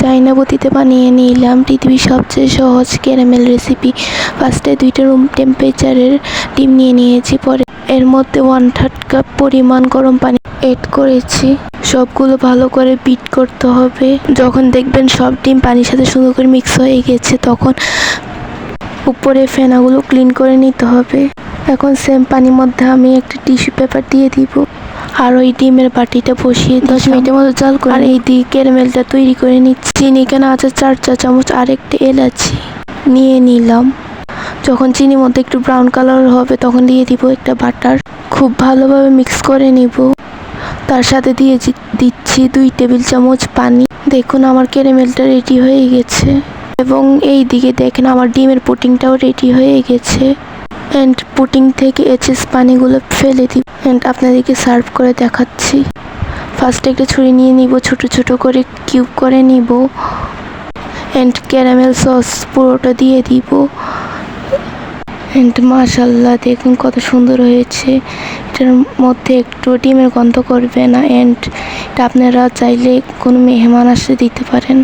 চাইনা বতিতে বানিয়ে নিলাম পৃথিবীর সবচেয়ে সহজ ক্যারামেল রেসিপি। ফার্স্টে দুইটা রুম টেম্পারেচারের ডিম নিয়ে নিয়েছি, পরে এর মধ্যে ওয়ান থার্ড কাপ পরিমাণ গরম পানি এড করেছি। সবগুলো ভালো করে বিট করতে হবে। যখন দেখবেন সব ডিম পানির সাথে সুন্দর করে মিক্স হয়ে গেছে, তখন উপরে ফেনাগুলো ক্লিন করে নিতে হবে। এখন সেম পানির মধ্যে আমি একটা টিস্যু পেপার দিয়ে দিব। আর ওই ডিমের বাটিটা বসিয়ে দশ মিনিটের মতো জাল করে আর এই দিয়ে ক্যারামেলটা তৈরি করে নিচ্ছি। চিনি কেন আছে? চার চা চামচ আর একটা এলাচি নিয়ে নিলাম। যখন চিনির মধ্যে একটু ব্রাউন কালার হবে তখন দিয়ে দিব একটা বাটার। খুব ভালোভাবে মিক্স করে নিব। তার সাথে দিয়ে দিচ্ছি দুই টেবিল চামচ পানি। দেখুন আমার ক্যারামেলটা রেডি হয়ে গেছে। এবং এই দিকে দেখেন আমার ডিমের পুটিংটাও রেডি হয়ে গেছে। অ্যান্ড পুটিং থেকে এচেস পানিগুলো ফেলে দিব অ্যান্ড আপনাদেরকে সার্ভ করে দেখাচ্ছি। ফার্স্টে একটা ছুরি নিয়ে নিব, ছোট ছোট করে কিউব করে নিব। অ্যান্ড ক্যারামেল সস পুরোটা দিয়ে দিব। অ্যান্ড মাশাল্লাহ দেখুন কত সুন্দর হয়েছে। এটার মধ্যে একটু ডিমের গন্ধ করবে না। অ্যান্ড এটা আপনারা চাইলে কোনো মেহমান আসলে দিতে পারেন।